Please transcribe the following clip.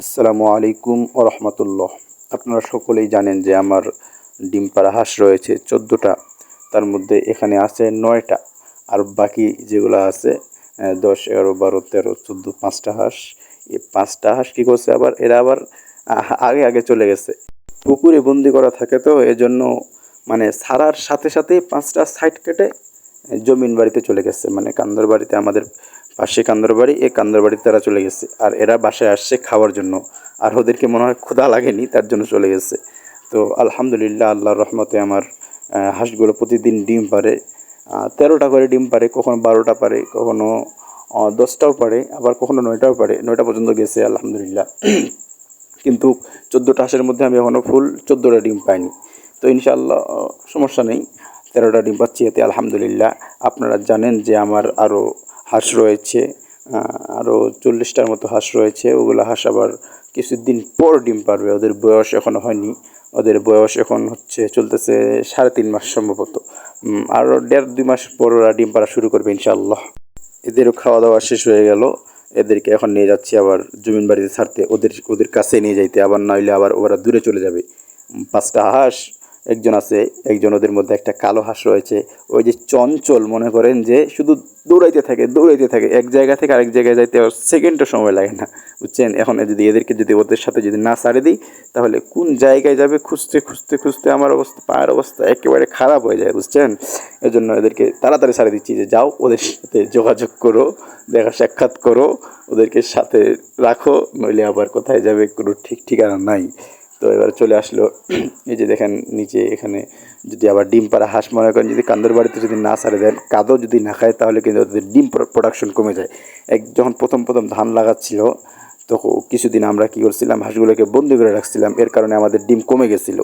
আসসালামু আলাইকুম ও রহমতুল্লাহ আপনারা সকলেই জানেন যে আমার ডিম পাড়া হাঁস রয়েছে চোদ্দোটা, তার মধ্যে এখানে আছে নয়টা, আর বাকি যেগুলো আছে দশ, এগারো, বারো, তেরো, চোদ্দ, পাঁচটা হাঁস। এই পাঁচটা হাঁস কী করছে আবার? এরা আবার আগে আগে চলে গেছে। পুকুরে বন্দি করা থাকে তো, এজন্য মানে সারার সাথে সাথেই পাঁচটা সাইড কেটে জমিন বাড়িতে চলে গেছে। মানে কান্দর বাড়িতে আমাদের পাশে কান্দর বাড়ি এই কান্দর বাড়িতে তারা চলে গেছে। আর এরা বাসায় আসছে খাওয়ার জন্য। আর ওদেরকে মনে হয় ক্ষুধা লাগেনি, তার জন্য চলে গেছে। তো আলহামদুলিল্লাহ, আল্লাহর রহমতে আমার হাঁসগুলো প্রতিদিন ডিম পারে তেরোটা করে ডিম পারে কখনো বারোটা পারে কখনো দশটাও পারে আবার কখনো নয়টাও পারে নয়টা পর্যন্ত গেছে, আলহামদুলিল্লাহ। কিন্তু চোদ্দোটা হাঁসের মধ্যে আমি এখনও ফুল চোদ্দোটা ডিম পাইনি। তো ইনশাআল্লাহ, সমস্যা নেই। তেরোটা ডিম পাচ্ছি এতে, আলহামদুলিল্লাহ। আপনারা জানেন যে আমার আরও হাঁস রয়েছে আরও চল্লিশটার মতো হাঁস রয়েছে। ওগুলো হাঁস আবার কিছুদিন পর ডিম পারবে। ওদের বয়স এখনও হয়নি। ওদের বয়স এখন হচ্ছে, চলতেছে সাড়ে তিন মাস সম্ভবত। আরও দেড় দুই মাস পর ওরা ডিম পাড়া শুরু করবে ইনশাআল্লাহ। এদেরও খাওয়া দাওয়া শেষ হয়ে গেল। এদেরকে এখন নিয়ে যাচ্ছি আবার জমিন বাড়িতে ছাড়তে। ওদের ওদের কাছে নিয়ে যাইতে। আবার নইলে আবার ওরা দূরে চলে যাবে। পাঁচটা হাঁস একজন আছে, একজন ওদের মধ্যে একটা কালো হাঁস রয়েছে। ওই যে চঞ্চল, মনে করেন যে শুধু দৌড়াইতে থাকে দৌড়াইতে থাকে। এক জায়গা থেকে আরেক জায়গায় যাইতে সেকেন্ডও সময় লাগে না, বুঝছেন? এখন যদি এদেরকে যদি ওদের সাথে যদি না ছাড়ে দিই, তাহলে কোন জায়গায় যাবে? খুঁজতে খুঁজতে খুঁজতে আমার অবস্থা, পায়ের অবস্থা একেবারে খারাপ হয়ে যায়, বুঝছেন? এজন্য এদেরকে তাড়াতাড়ি ছাড়ে দিচ্ছি যে যাও, ওদের সাথে যোগাযোগ করো, দেখা সাক্ষাৎ করো, ওদেরকে সাথে রাখো, নইলে আবার কোথায় যাবে? কোনো ঠিক ঠিকানা নাই। তো এবার চলে আসলো। এই যে দেখেন নিচে এখানে যদি আবার ডিম পাড়া হাঁস মনে করেন, যদি কান্দর বাড়িতে যদি না সারে দেন, কাদও যদি না খায়, তাহলে কিন্তু ওদের ডিম প্রোডাকশন কমে যায়। এক যখন প্রথম প্রথম ধান লাগাচ্ছিল তখন কিছুদিন আমরা কী করছিলাম, হাঁসগুলোকে বন্দি করে রাখছিলাম। এর কারণে আমাদের ডিম কমে গেছিল।